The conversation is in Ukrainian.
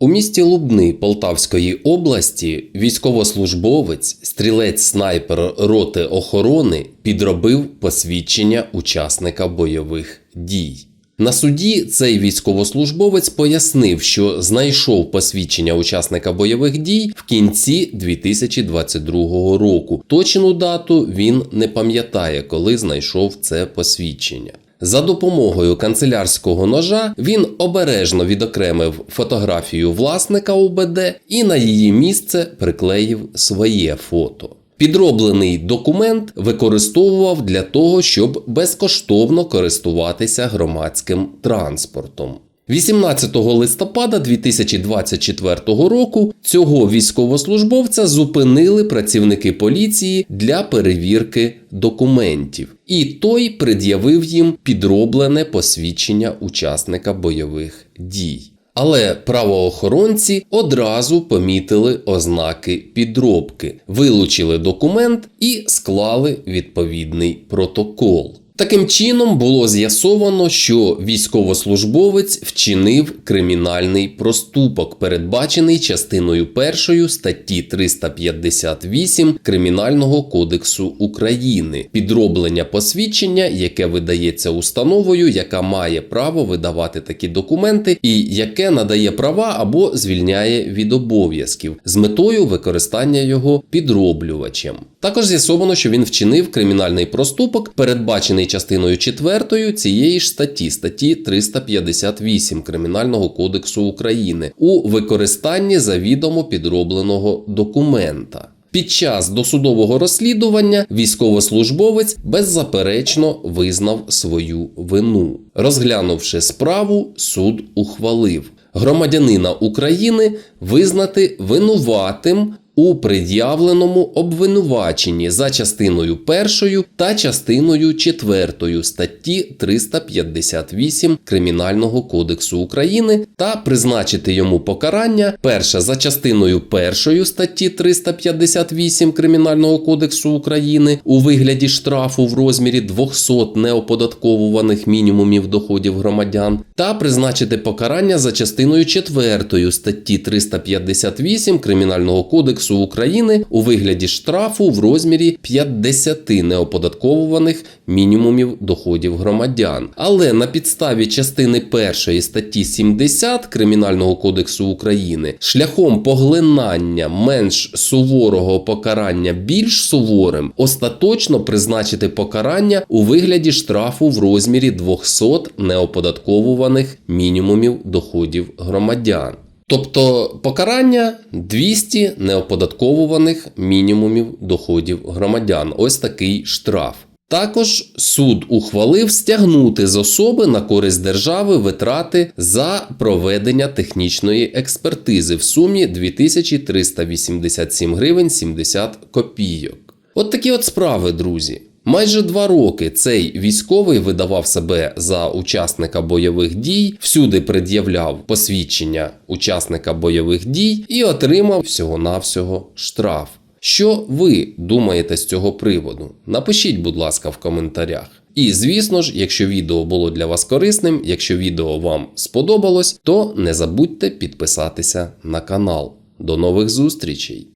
У місті Лубни Полтавської області військовослужбовець, стрілець-снайпер роти охорони підробив посвідчення учасника бойових дій. На суді цей військовослужбовець пояснив, що знайшов посвідчення учасника бойових дій в кінці 2022 року. Точну дату він не пам'ятає, коли знайшов це посвідчення. За допомогою канцелярського ножа він обережно відокремив фотографію власника УБД і на її місце приклеїв своє фото. Підроблений документ використовував для того, щоб безкоштовно користуватися громадським транспортом. 18 листопада 2024 року цього військовослужбовця зупинили працівники поліції для перевірки документів, і той пред'явив їм підроблене посвідчення учасника бойових дій. Але правоохоронці одразу помітили ознаки підробки, вилучили документ і склали відповідний протокол. Таким чином було з'ясовано, що військовослужбовець вчинив кримінальний проступок, передбачений частиною 1 статті 358 Кримінального кодексу України, підроблення посвідчення, яке видається установою, яка має право видавати такі документи, і яке надає права або звільняє від обов'язків з метою використання його підроблювачем. Також з'ясовано, що він вчинив кримінальний проступок, передбачений частиною 4 цієї ж статті, статті 358 Кримінального кодексу України у використанні завідомо підробленого документа. Під час досудового розслідування військовослужбовець беззаперечно визнав свою вину. Розглянувши справу, суд ухвалив громадянина України визнати винуватим у пред'явленому обвинуваченні за частиною 1 та частиною 4 статті 358 Кримінального кодексу України та призначити йому покарання перше за частиною 1 статті 358 Кримінального кодексу України у вигляді штрафу в розмірі 200 неоподатковуваних мінімумів доходів громадян та призначити покарання за частиною 4 статті 358 Кримінального кодексу України у вигляді штрафу в розмірі 50 неоподатковуваних мінімумів доходів громадян. Але на підставі частини 1 статті 70 Кримінального кодексу України шляхом поглинання менш суворого покарання більш суворим остаточно призначити покарання у вигляді штрафу в розмірі 200 неоподатковуваних мінімумів доходів громадян. Тобто покарання 200 неоподатковуваних мінімумів доходів громадян. Ось такий штраф. Також суд ухвалив стягнути з особи на користь держави витрати за проведення технічної експертизи в сумі 2387 гривень 70 копійок. От такі от справи, друзі. Майже два роки цей військовий видавав себе за учасника бойових дій, всюди пред'являв посвідчення учасника бойових дій і отримав всього-навсього штраф. Що ви думаєте з цього приводу? Напишіть, будь ласка, в коментарях. І звісно ж, якщо відео було для вас корисним, якщо відео вам сподобалось, то не забудьте підписатися на канал. До нових зустрічей!